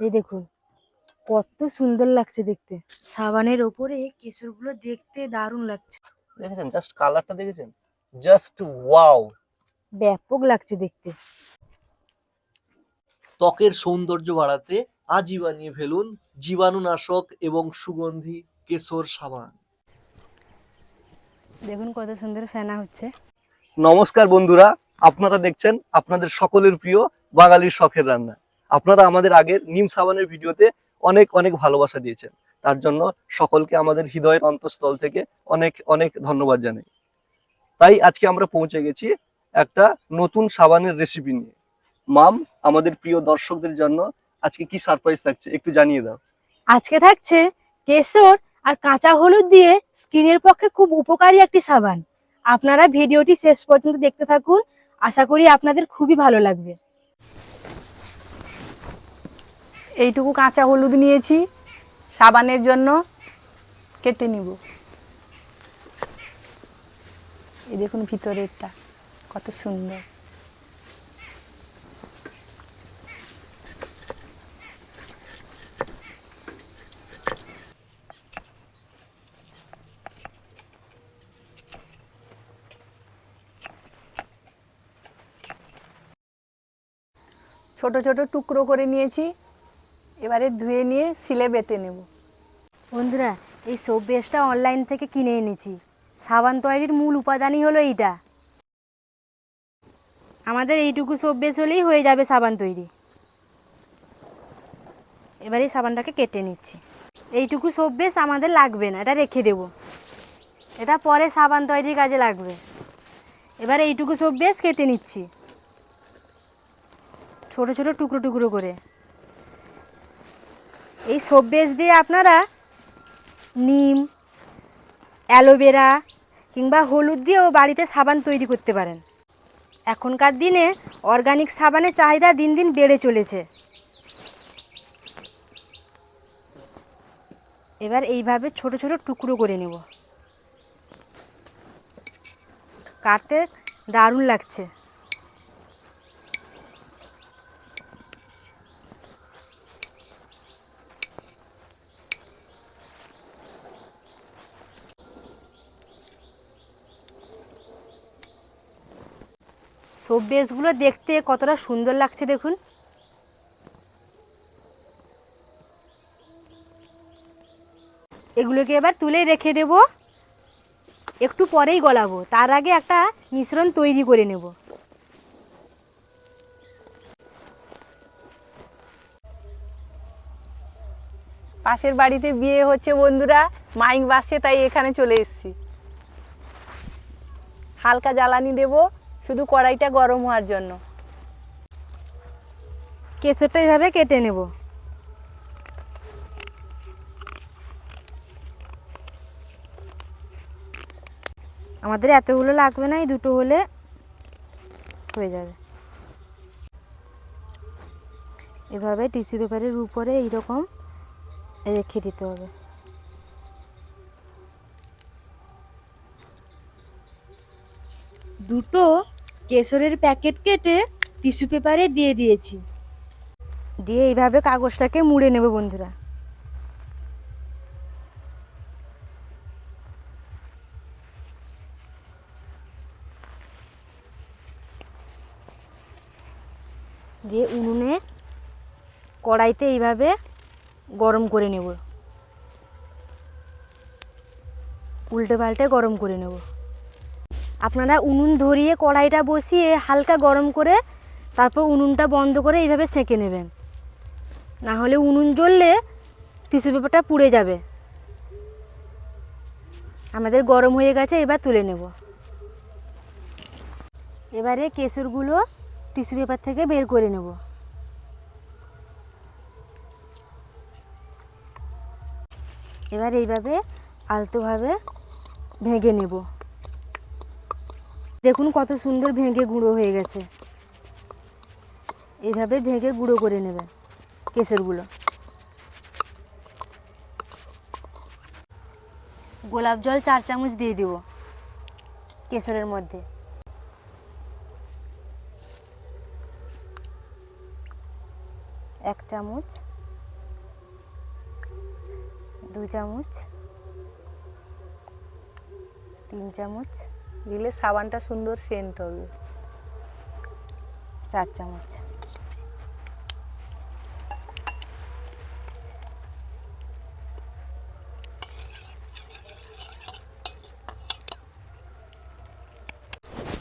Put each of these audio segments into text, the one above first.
এই দেখুন কত সুন্দর লাগছে দেখতে। সাবানের ওপরে কেশরগুলো দেখতে দারুণ লাগছে। দেখেছেন? জাস্ট কালারটা দেখেছেন? জাস্ট ওয়াও ব্যাপক লাগছে দেখতে। ত্বকের সৌন্দর্য বাড়াতে আজই বানিয়ে ফেলুন জীবাণুনাশক এবং সুগন্ধি কেশর সাবান। দেখুন কত সুন্দর ফেনা হচ্ছে। নমস্কার বন্ধুরা আপনারা দেখছেন আপনাদের সকলের প্রিয় বাঙালির শখের রান্না। আপনারা আমাদের আগের নিম সাবানের ভিডিওতে অনেক অনেক ভালোবাসা দিয়েছেন। তার জন্য সকলকে আমাদের হৃদয়ের অন্তঃস্থল থেকে অনেক অনেক ধন্যবাদ জানাই। তাই আজকে আমরা পৌঁছে গেছি একটা নতুন সাবানের রেসিপি নিয়ে। মাম, আমাদের প্রিয় দর্শকদের জন্য আজকে কি সারপ্রাইজ থাকছে? একটু জানিয়ে দাও। আজকে থাকছে কেশর আর কাঁচা হলুদ দিয়ে স্কিনের পক্ষে খুব উপকারী একটি সাবান। আপনারা ভিডিওটি শেষ পর্যন্ত দেখতে থাকুন। আশা করি আপনাদের খুবই ভালো লাগবে। এইটুকু কাঁচা হলুদ নিয়েছি, সাবানের জন্য কেটে নিব। এই দেখুন ভিতরেরটা, কত সুন্দর। ছোট ছোট টুকরো করে নিয়েছি এবারে ধুয়ে নিয়ে সিলে বেটে নেব। বন্ধুরা, এই সোপ বেসটা অনলাইন থেকে কিনে এনেছি। সাবান তৈরির মূল উপাদানই হলো এইটা। আমাদের এইটুকু সোপ বেস হলেই হয়ে যাবে সাবান তৈরি। এবার সাবানটাকে কেটে নিচ্ছি। এইটুকু সোপ বেস আমাদের লাগবে না, এটা রেখে দেব। এটা পরে সাবান তৈরির কাজে লাগবে। এবার এইটুকু সোপ বেস কেটে নিচ্ছি। ছোট ছোট টুকরো টুকরো করে। এই সোপ বেস দিয়ে আপনারা নিম, অ্যালোভেরা কিংবা হলুদ দিয়েও বাড়িতে সাবান তৈরি করতে পারেন। এখনকার দিনে অর্গানিক সাবানের চাহিদা দিন দিন বেড়ে চলেছে। এবার এইভাবে ছোট ছোট টুকরো করে নেব। কাটতে দারুণ লাগছে। সোপ বেসগুলো দেখতে কতটা সুন্দর লাগছে দেখুন। এগুলোকে এবার তুলে রেখে দেব। একটু পরেই গলাবো, তার আগে একটা মিশ্রণ তৈরি করে নেব। পাশের বাড়িতে বিয়ে হচ্ছে বন্ধুরা, মাইক বাসছে তাই এখানে চলে এসেছি। হালকা জ্বালানি দেব। শুধু কড়াইটা গরম হওয়ার জন্য। কেশরটা এইভাবে কেটে নেব। আমাদের এতগুলো লাগবে না এই দুটো হলে হয়ে যাবে। এভাবে টিস্যু পেপারের উপরে এইরকম রেখে দিতে হবে। দুটো কেশরের প্যাকেট কেটে টিস্যু পেপারে দিয়ে দিয়েছি। দিয়ে এইভাবে কাগজটাকে মুড়ে নেব বন্ধুরা। দিয়ে উনুনে কড়াইতে এইভাবে গরম করে নেব। উল্টে পাল্টে গরম করে নেব। আপনারা উনুন ধরিয়ে কড়াইটা বসিয়ে হালকা গরম করে তারপর উনুনটা বন্ধ করে এইভাবে সেঁকে নেবেন। না হলে উনুন জ্বললে টিস্যু পেপারটা পুড়ে যাবে। আমাদের গরম হয়ে গেছে, এবার তুলে নেব। এবারে কেশরগুলো টিস্যু পেপার থেকে বের করে নেব। এবার এইভাবে আলতোভাবে ভেঙে নেব। দেখুন কত সুন্দর ভেঙে গুঁড়ো হয়ে গেছে। এইভাবে ভেঙে গুঁড়ো করে নেবেন কেশরগুলো। গোলাপ জল চার চামচ দিয়ে দিব কেশরের মধ্যে। এক চামচ, দু চামচ, তিন চামচ দিলে সাবানটা সুন্দর সেন্ট হবে। চার চামচ।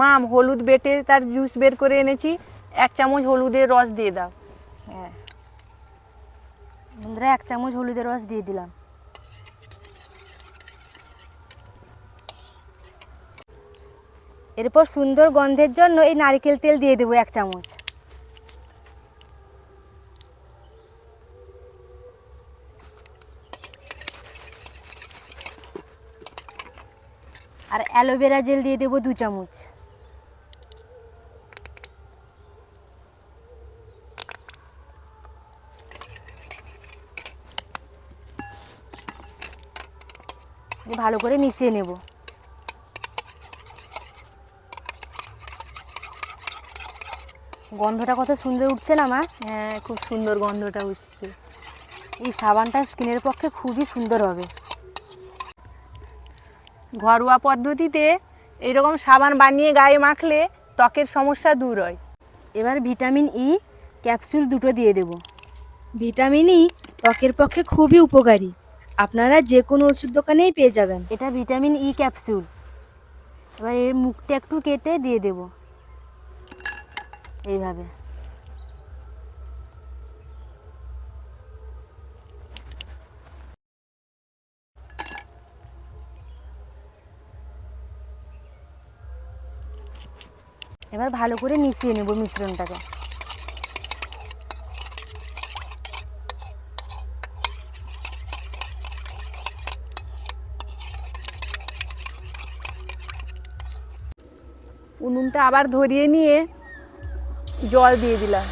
মাম, হলুদ বেটে তার জুস বের করে এনেছি। এক চামচ হলুদের রস দিয়ে দাও। হ্যাঁ। বন্ধুরা, এক চামচ হলুদের রস দিয়ে দিলাম। এরপর সুন্দর গন্ধের জন্য এই নারকেল তেল দিয়ে দেবো এক চামচ। আর অ্যালোভেরা জেল দিয়ে দেবো দু চামচ। ভালো করে মিশিয়ে নেব। গন্ধটা কত সুন্দর উঠছে না, মা? হ্যাঁ খুব সুন্দর গন্ধটা উঠছে। এই সাবানটা স্কিনের পক্ষে খুবই সুন্দর হবে। ঘরোয়া পদ্ধতিতে এরকম সাবান বানিয়ে গায়ে মাখলে ত্বকের সমস্যা দূর হয়। এবার ভিটামিন ই, ক্যাপসুল দুটো দিয়ে দেব। ভিটামিন ই ত্বকের পক্ষে খুবই উপকারী। আপনারা যে কোনো ওষুধ দোকানেই পেয়ে যাবেন। এটা ভিটামিন ই ক্যাপসুল। এবার এর মুখটা একটু কেটে দিয়ে দেব। এইভাবে। এবার ভালো করে মিশিয়ে নেব মিশ্রণটাকে। উনুনটা আবার ধরিয়ে নিয়ে জল দিয়ে দিলাম।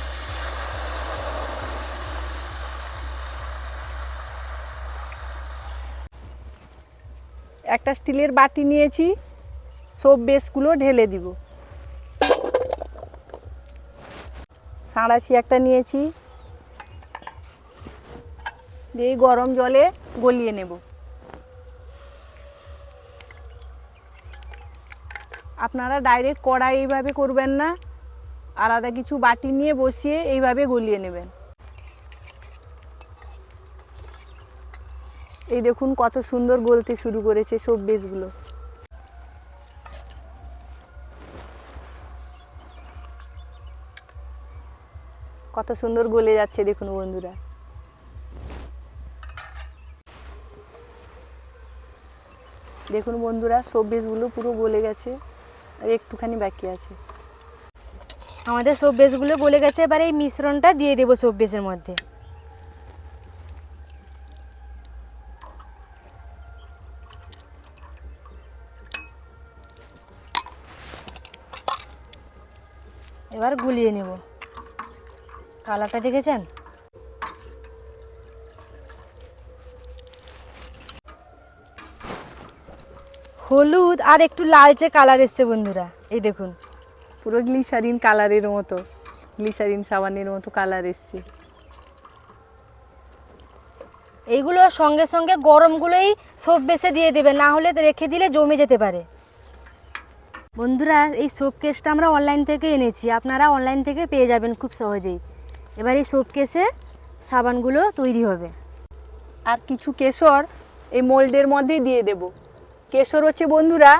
একটা স্টিলের বাটি নিয়েছি, সব বেসগুলো ঢেলে দিব। সাঁড়াশি একটা নিয়েছি, দিয়ে গরম জলে গলিয়ে নেব। আপনারা ডাইরেক্ট কড়াই এইভাবে করবেন না। আলাদা কিছু বাটি নিয়ে বসিয়ে এইভাবে গলিয়ে নেবেন। এই দেখুন কত সুন্দর গলতে শুরু করেছে সব বেশগুলো কত সুন্দর গলে যাচ্ছে দেখুন বন্ধুরা। দেখুন বন্ধুরা সব বেশগুলো পুরো গলে গেছে আর একটুখানি বাকি আছে। আমাদের সব বেসগুলো বলে গেছে, এবার এই মিশ্রণটা দিয়ে দেবো সব বেসের মধ্যে। এবার গুলিয়ে নেব। কালারটা দেখেছেন? হলুদ আর একটু লালচে কালার এসছে বন্ধুরা, এই দেখুন। পুরো গ্লিসারিন কালারের মতো গ্লিসারিন সাবানের মতো কালার এসছে। এইগুলো সঙ্গে সঙ্গে গরমগুলোই সোপ বেসে দিয়ে দেবে না হলে রেখে দিলে জমে যেতে পারে। বন্ধুরা এই সোপ কেসটা আমরা অনলাইন থেকে এনেছি। আপনারা অনলাইন থেকে পেয়ে যাবেন খুব সহজেই। এবার এই সোপ কেসে সাবানগুলো তৈরি হবে। আর কিছু কেশর এই মোল্ডের মধ্যেই দিয়ে দেব। কেশর হচ্ছে বন্ধুরা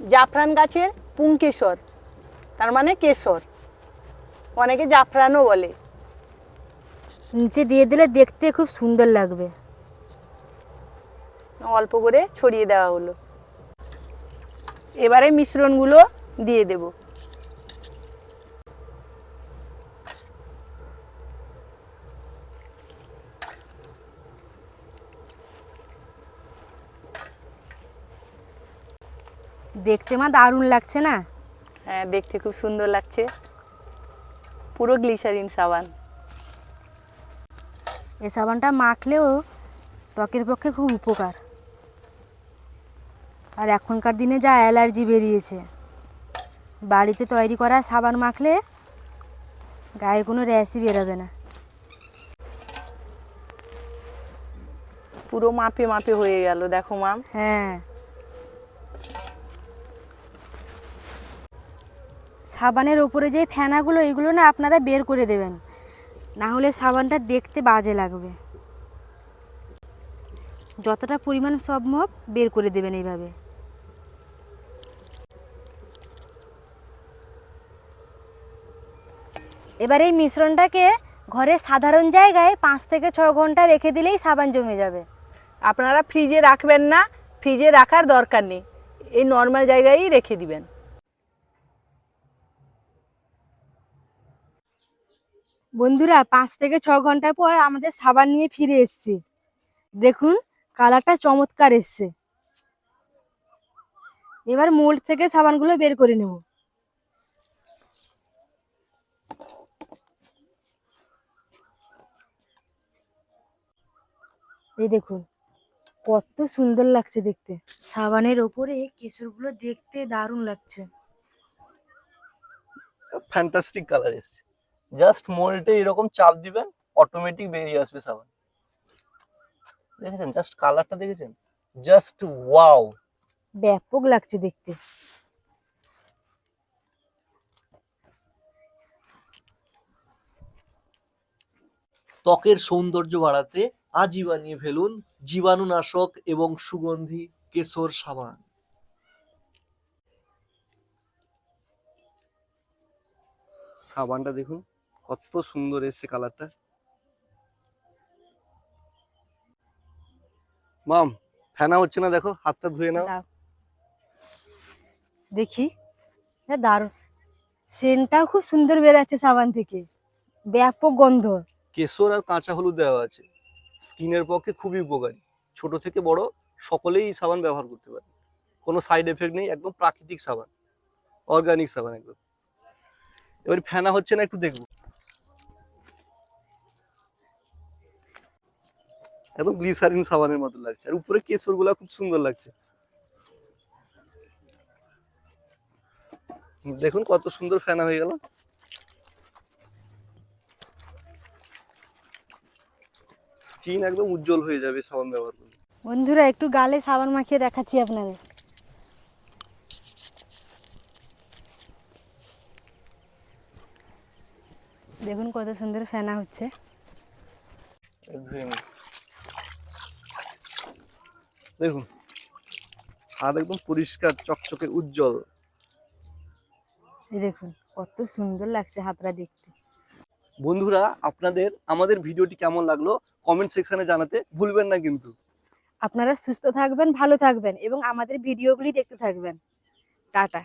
জাফরান গাছের পুংকেশর তার মানে কেশর। অনেকে জাফরানও বলে। নিচে দিয়ে দিলে দেখতে খুব সুন্দর লাগবে। অল্প করে ছড়িয়ে দেওয়া হলো। এবারে মিশ্রণগুলো দিয়ে দেব। দেখতে মা দারুণ লাগছে না? হ্যাঁ দেখতে খুব সুন্দর লাগছে। পুরো গ্লিসারিন সাবান। এই সাবানটা মাখলেও ত্বকের পক্ষে খুব উপকার। আর এখনকার দিনে যা অ্যালার্জি বেরিয়েছে বাড়িতে তৈরি করা সাবান মাখলে গায়ে কোনো র্যাশই বেরোবে না। পুরো মাপে মাপে হয়ে গেল দেখো মাম হ্যাঁ। সাবানের ওপরে যে ফেনাগুলো, এগুলো না আপনারা বের করে দেবেন। না হলে সাবানটা দেখতে বাজে লাগবে। যতটা পরিমাণ সম্ভব বের করে দেবেন এইভাবে। এবার এই মিশ্রণটাকে ঘরে সাধারণ জায়গায় পাঁচ থেকে ছ ঘণ্টা রেখে দিলেই সাবান জমে যাবে। আপনারা ফ্রিজে রাখবেন না, ফ্রিজে রাখার দরকার নেই। এই নর্মাল জায়গায়ই রেখে দিবেন। বন্ধুরা, পাঁচ থেকে ছ ঘণ্টা পর আমাদের সাবান নিয়ে ফিরে এসেছি। দেখুন, কালারটা চমৎকার এসছে। এবার মোল্ড থেকে সাবানগুলো বের করে নেব। এই দেখুন, কত সুন্দর লাগছে দেখতে। সাবানের ওপরে কেশরগুলো দেখতে দারুণ লাগছে। ফ্যান্টাস্টিক কালার এসছে। জাস্ট মোল্ডে এরকম চাপ দিবেন অটোমেটিক বেরিয়ে আসবে সাবান। দেখেছেন? জাস্ট কালারটা দেখেছেন? জাস্ট ওয়াও ব্যাপক লাগছে দেখতে। ত্বকের সৌন্দর্য বাড়াতে আজই বানিয়ে ফেলুন জীবাণুনাশক এবং সুগন্ধি কেশর সাবান। সাবানটা দেখুন। কত সুন্দর এসছে কালারটা। মাম ফেনা হচ্ছে না দেখো হাতটা ধুয়ে নাও। দেখি। হ্যাঁ দারুণ। সেন্টটাও খুব সুন্দর বেরাচ্ছে সাবান থেকে। ব্যাপক গন্ধ। কেশর আর কাঁচা হলুদ দেওয়া আছে। স্কিনের পক্ষে খুবই উপকারী। ছোট থেকে বড় সকলেই এই সাবান ব্যবহার করতে পারে। কোনো সাইড এফেক্ট নেই একদম প্রাকৃতিক সাবান। অর্গানিক সাবান একদম। এবার ফেনা হচ্ছে না একটু দেখব। একদম গ্লিসারিন সাবানের মতো লাগছে। আর উপরে কেশরগুলা খুব সুন্দর লাগছে। দেখুন কত সুন্দর ফেনা হয়ে গেল। স্কিন একদম উজ্জ্বল হয়ে যাবে সাবান ব্যবহার করলে। বন্ধুরা একটু গালে সাবান মাখিয়ে দেখাচ্ছি আপনাদের। দেখুন কত সুন্দর ফেনা হচ্ছে। ধুয়ে। দেখুন হাত একদম পরিষ্কার চকচকে উজ্জ্বল। এই দেখুন কত সুন্দর লাগছে হাতরা দেখতে। বন্ধুরা আপনাদের আমাদের ভিডিওটি কেমন লাগল? কমেন্ট সেকশনে জানাতে ভুলবেন না কিন্তু। আপনারা সুস্থ থাকবেন ভালো থাকবেন এবং আমাদের ভিডিওগুলি দেখতে থাকবেন। টাটা।